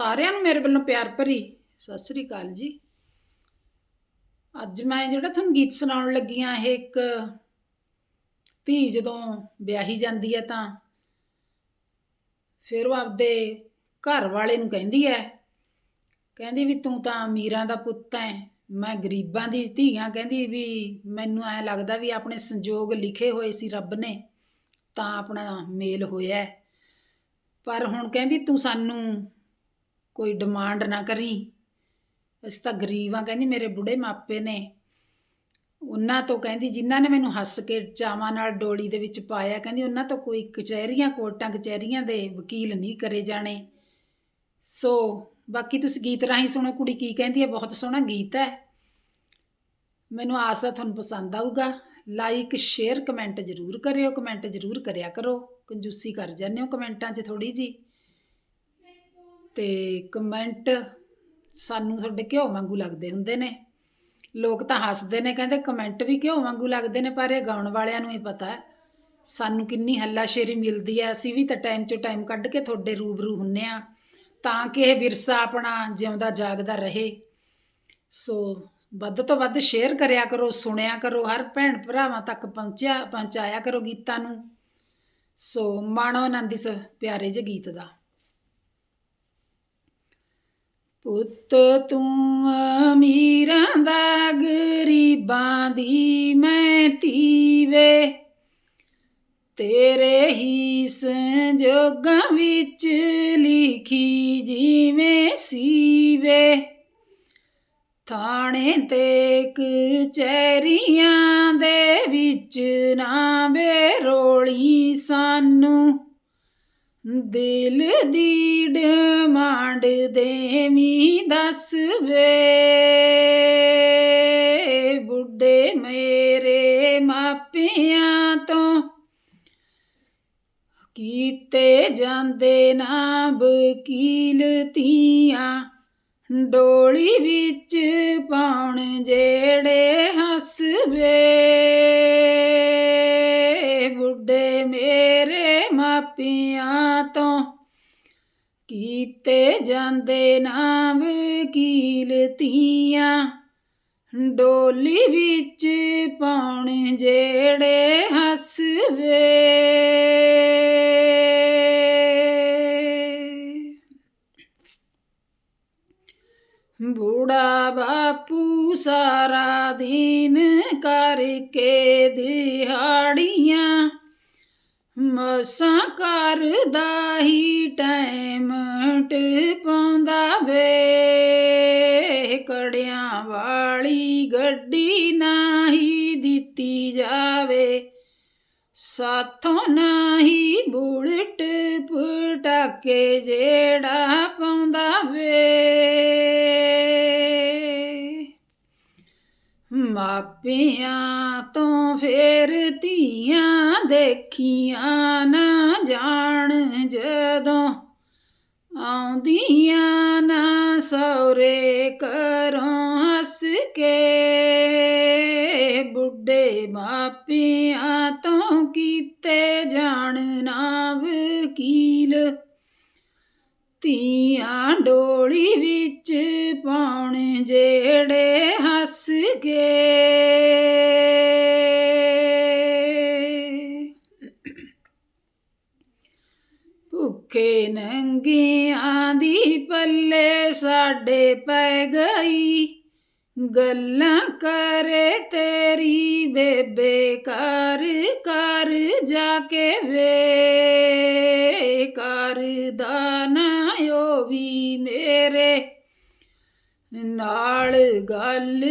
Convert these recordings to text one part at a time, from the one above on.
ਸਾਰਿਆਂ ਨੂੰ ਮੇਰੇ ਵੱਲੋਂ ਪਿਆਰ ਭਰੀ ਸਤਿ ਸ੍ਰੀ ਅਕਾਲ ਜੀ। ਅੱਜ ਮੈਂ ਜਿਹੜਾ ਤੁਹਾਨੂੰ ਗੀਤ ਸੁਣਾਉਣ ਲੱਗੀ ਆ ਇਹ ਇੱਕ ਧੀ ਜਦੋਂ ਵਿਆਹੀ ਜਾਂਦੀ ਹੈ ਤਾਂ ਫਿਰ ਉਹ ਆਪਦੇ ਘਰ ਵਾਲੇ ਨੂੰ ਕਹਿੰਦੀ ਹੈ, ਕਹਿੰਦੀ ਵੀ ਤੂੰ ਤਾਂ ਅਮੀਰਾਂ ਦਾ ਪੁੱਤ ਹੈ, ਮੈਂ ਗਰੀਬਾਂ ਦੀ ਧੀਆਂ, ਕਹਿੰਦੀ ਵੀ ਮੈਨੂੰ ਐ ਲੱਗਦਾ ਵੀ ਆਪਣੇ ਸੰਜੋਗ ਲਿਖੇ ਹੋਏ ਸੀ ਰੱਬ ਨੇ, ਤਾਂ ਆਪਣਾ ਮੇਲ ਹੋਇਆ ਪਰ ਹੁਣ ਕਹਿੰਦੀ ਤੂੰ ਸਾਨੂੰ ਕੋਈ ਡਿਮਾਂਡ ਨਾ ਕਰੀ। ਅਸੀਂ ਤਾਂ ਗਰੀਬ ਆ ਕਹਿੰਦੀ ਮੇਰੇ ਬੁੱਢੇ ਮਾਪੇ ਨੇ। ਉਹਨਾਂ ਤੋਂ ਕਹਿੰਦੀ, ਜਿਨ੍ਹਾਂ ਨੇ ਮੈਨੂੰ ਹੱਸ ਕੇ ਚਾਵਾਂ ਨਾਲ ਡੋਲੀ ਦੇ ਵਿੱਚ ਪਾਇਆ, ਕਹਿੰਦੀ ਉਹਨਾਂ ਤੋਂ ਕੋਈ ਕਚਹਿਰੀਆਂ, ਕੋਰਟਾਂ, ਕਚਹਿਰੀਆਂ ਦੇ ਵਕੀਲ ਨਹੀਂ ਕਰੇ ਜਾਣੇ। ਸੋ ਬਾਕੀ ਤੁਸੀਂ ਗੀਤ ਰਾਹੀਂ ਸੁਣੋ, ਕੁੜੀ ਕੀ ਕਹਿੰਦੀ ਹੈ, ਬਹੁਤ ਸੋਹਣਾ ਗੀਤ ਹੈ। ਮੈਨੂੰ ਆਸ ਹੈ ਤੁਹਾਨੂੰ ਪਸੰਦ ਆਊਗਾ। ਲਾਈਕ ਸ਼ੇਅਰ ਕਮੈਂਟ ਜ਼ਰੂਰ ਕਰਿਓ ਕਮੈਂਟ ਜ਼ਰੂਰ ਕਰਿਆ ਕਰੋ। ਕੰਜੂਸੀ ਕਰ ਜਾਂਦੇ ਹੋ ਕਮੈਂਟਾਂ 'ਚ ਥੋੜੀ ਜੀ ਤੇ ਕਮੈਂਟ ਸਾਨੂੰ ਤੁਹਾਡੇ ਘਿਓ ਵਾਂਗੂ ਲੱਗਦੇ ਹੁੰਦੇ ਨੇ। ਲੋਕ ਤਾਂ ਹੱਸਦੇ ਨੇ, ਕਹਿੰਦੇ ਕਮੈਂਟ ਵੀ ਘਿਓ ਵਾਂਗੂ ਲੱਗਦੇ ਨੇ, ਪਰ ਇਹ ਗਾਉਣ ਵਾਲਿਆਂ ਨੂੰ ਹੀ ਪਤਾ ਹੈ। ਸਾਨੂੰ ਕਿੰਨੀ ਹੱਲਾਸ਼ੇਰੀ ਮਿਲਦੀ ਹੈ। ਅਸੀਂ ਵੀ ਤਾਂ ਟਾਈਮ 'ਚੋਂ ਟਾਈਮ ਕੱਢ ਕੇ ਤੁਹਾਡੇ ਰੂਬਰੂ ਹੁੰਨੇ ਆ ਤਾਂ ਕਿ ਇਹ ਵਿਰਸਾ ਆਪਣਾ ਜਿਉਂਦਾ ਜਾਗਦਾ ਰਹੇ। ਸੋ ਵੱਧ ਤੋਂ ਵੱਧ ਸ਼ੇਅਰ ਕਰਿਆ ਕਰੋ, ਸੁਣਿਆ ਕਰੋ, ਹਰ ਭੈਣ ਭਰਾਵਾਂ ਤੱਕ ਪਹੁੰਚਿਆ, ਪਹੁੰਚਾਇਆ ਕਰੋ ਗੀਤਾਂ ਨੂੰ। ਸੋ ਮਾਣੋ ਆਨੰਦ ਇਸ ਪਿਆਰੇ ਜਿਹੇ ਗੀਤ ਦਾ। ਪੁੱਤ ਤੂੰ ਅਮੀਰਾਂ ਦਾ ਗਰੀਬਾਂ ਦੀ ਮੈਂ ਧੀਵੇ। ਤੇਰੇ ਹੀ ਸੰਜੋਗਾਂ ਵਿੱਚ ਲਿਖੀ ਜਿਵੇਂ ਸੀਵੇ। ਥਾਣੇ ਤੇ ਕਚਹਿਰੀਆਂ ਦੇ ਵਿੱਚ ਨਾ ਬੇਰੋਲੀ ਸਾਨੂੰ। ਦਿਲ ਦੀ ਡਿਮਾਂਡ ਦੇਵੀਂ ਦੱਸ ਵੇ। ਬੁੱਢੇ ਮੇਰੇ ਮਾਪਿਆਂ ਤੋਂ ਕੀਤੇ ਜਾਂਦੇ ਨਾ ਵਕੀਲ ਧੀਆਂ ਡੋਲੀ ਵਿੱਚ ਪਾਉਣ ਜਿਹੜੇ ਹੱਸਵੇ ਬੁੱਢੇ ਮੇਰੇ ਮਾਪਿਆਂ ਤੋਂ ਕੀਤੇ ਜਾਂਦੇ ਨਾ ਵਕੀਲ ਡੋਲੀ ਵਿੱਚ ਪਾਉਣ ਜਿਹੜੇ ਹੱਸਵੇ। ਬੁੜਾ ਬਾਪੂ ਸਾਰਾ ਦਿਨ ਕਰਕੇ ਦਿਹਾੜੀਆਂ ਮਸਾਂ ਕਰਦਾ ਹੀ ਟਾਈਮ ਪਾਉਂਦਾ ਵੇ। ਕੜਿਆਂ ਵਾਲੀ ਗੱਡੀ ਨਹੀਂ ਦਿੱਤੀ ਜਾਵੇ। ਸਾਥੋਂ ਨਹੀਂ ਬੁਲਟ ਪਟਾਕੇ ਜਿਹੜਾ ਪਾਉਂਦਾ ਵੇ। ਮਾਪਿਆਂ ਤੋਂ ਫੇਰ ਧੀਆਂ ਦੇਖੀਆਂ ਨਾ ਜਾਣ ਜਦੋਂ ਆਉਂਦੀਆਂ ਨਾ ਸੌਰੇ ਘਰੋਂ ਹੱਸ ਕੇ। ਬੁੱਢੇ ਮਾਪਿਆਂ ਤੋਂ ਕੀਤੇ ਜਾਣ ਨਾ ਵਕੀਲ ਧੀਆਂ ਡੋਲੀ ਵਿੱਚ ਪਾਉਣ ਜਿਹੜੇ ਗਏ ਭੁੱਖੇ ਨੰਗੀਆਂ ਦੀ ਪੱਲੇ ਸਾਡੇ ਪੈ ਗਈ। ਗੱਲਾਂ ਕਰੇ ਤੇਰੀ ਬੇਬੇ ਕਰ ਕਰ ਜਾ ਕੇ ਵੇ। ਕਰਦਾ ਨਾ ਓ ਵੀ ਮੇਰੇ। ਨਾਲ ਗੱਲ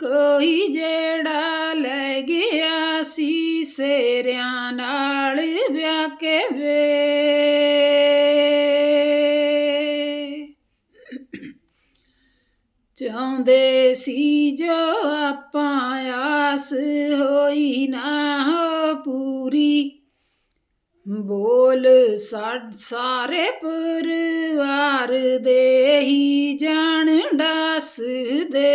ਕੋਈ ਜਿਹੜਾ ਲੈ ਗਿਆ ਸੀ ਸੇਰਿਆਂ ਨਾਲ ਵਿਆਹ ਕੇ ਵੇ। ਚਾਹੁੰਦੇ ਸੀ ਜੋ ਆਪਾਂ ਆਸ ਹੋਈ ਨਾ ਹੋ ਪੂਰੀ ਬੋਲ ਸਾ- ਸਾਰੇ ਪਰਿਵਾਰ ਦੇ ਹੀ ਜਾਣ ਦੱਸਦੇ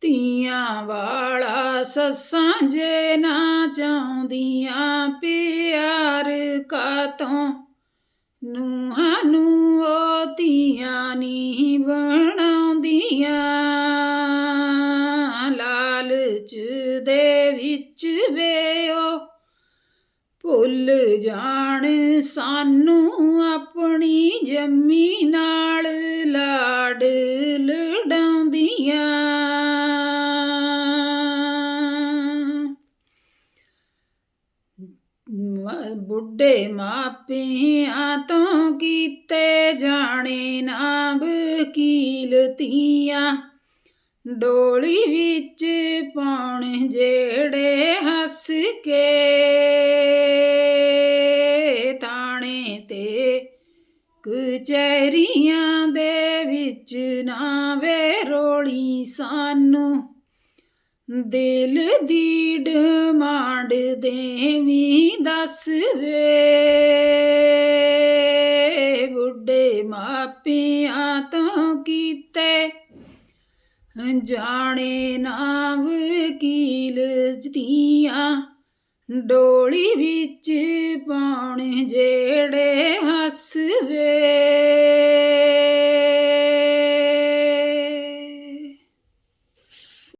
ਧੀਆਂ ਵਾਲਾ ਸੱਸਾਂ ਜੇ ਨਾ ਚਾਹੁੰਦੀਆਂ ਪਿਆਰ ਕਾਤੋਂ, ਨੂਹਾਂ ਨੂੰ ਉਹ ਧੀਆਂ ਨਹੀਂ ਬਣਾਉਂਦੀਆਂ। ਵਿੱਚ ਵੇਓ। ਭੁੱਲ ਜਾਣ ਸਾਨੂੰ ਆਪਣੀ ਜੰਮੀ ਨਾਲ ਲਾਡ ਲਡਾਉਂਦੀਆਂ ਬੁੱਢੇ ਮਾਪਿਆਂ ਤੋਂ ਕੀਤੇ ਜਾਣੇ ਨਾ ਵਕੀਲ ਡੋਲੀ ਵਿੱਚ ਪਾਉਣ ਜਿਹੜੇ ਹੱਸ ਕੇ ਤਾਣੇ ਤੇ ਕਚਹਿਰੀਆਂ ਦੇ ਵਿੱਚ ਨਾ ਵੇ ਰੋਲੀ ਸਾਨੂੰ। ਦਿਲ ਦੀ ਡਮਾਂਡ ਦੇਵੀਂ ਦੱਸ ਵੇ, ਬੁੱਢੇ ਮਾਪਿਆਂ ਜਾਣੇ ਨਾ ਵਕੀਲ ਜਤੀਆਂ ਡੋਲੀ ਵਿੱਚ ਪਾਉਣ ਜਿਹੜੇ ਹੱਸ ਵੇ